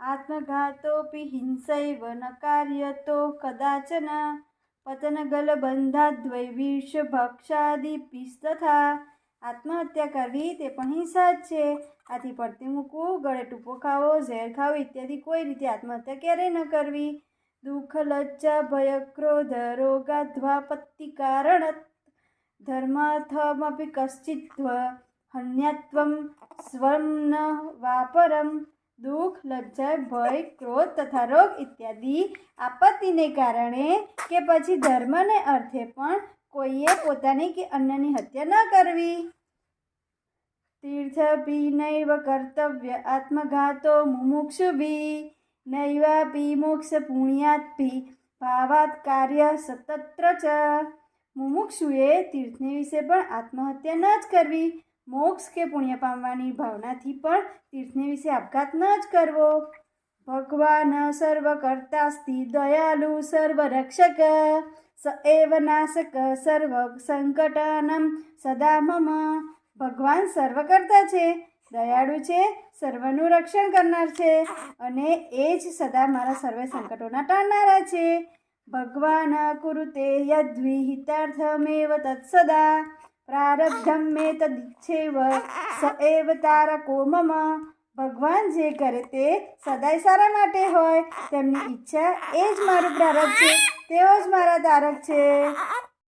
આત્મઘાતોપી હિંસૈવ ન કાર્યતો કદાચન પીસ તથા આત્મહત્યા કરવી તે પણ હિંસા જ છે આથી પડતી મૂકવું ગળે ટૂંપો ખાવો ઝેર ખાવો ઇત્યાદિ કોઈ રીતે આત્મહત્યા ક્યારેય ન કરવી દુઃખ લજ્જા ભય ક્રોધ રોગાધ્વાપત્તિ કારણ ધર્માથમપી કશ્ચિત્વ હન્યત્વમ સ્વમ ન વાપરમ દુઃખ, લજ્જા, ભય, ક્રોધ તથા રોગ ઇત્યાદિ આપત્તિને કારણે કે પછી ધર્મને અર્થે પણ કોઈએ પોતાની કે અન્યની હત્યા ન કરવી. તીર્થભી નૈવ કર્તવ્ય આત્મઘાતો મુમુક્ષુભી, નૈવાપી મોક્ષ પુણ્યાત્ભી ભાવાત કાર્ય સતત્ર ચ. મુમુક્ષુએ તીર્થને વિશે પણ આત્મહત્યા ન જ કરવી. મોક્ષ કે પુણ્ય પામવાની ભાવનાથી પણ તીર્થને વિશે આપઘાત ન જ કરવો. ભગવાન સર્વકર્તાસ્તિ દયાલુ સર્વરક્ષક સ એવ નાશક સર્વ સંકટાનમ સદા મમ. ભગવાન સર્વકર્તા છે, દયાળુ છે, સર્વનું રક્ષણ કરનાર છે અને એ જ સદા મારા સર્વે સંકટોના ટાળનારા છે. ભગવાન કુરુતે યદ્વિહિતાર્થમેવ તત્સદા. પ્રારબ્ધમ મે તદિચ્છેવ સ એવ તારકો મમ. ભગવાન જે કરે તે સદાય સારા માટે હોય. તેમની ઈચ્છા એ જ મારું પ્રારબ્ધ છે, તેઓ જ મારા તારક છે.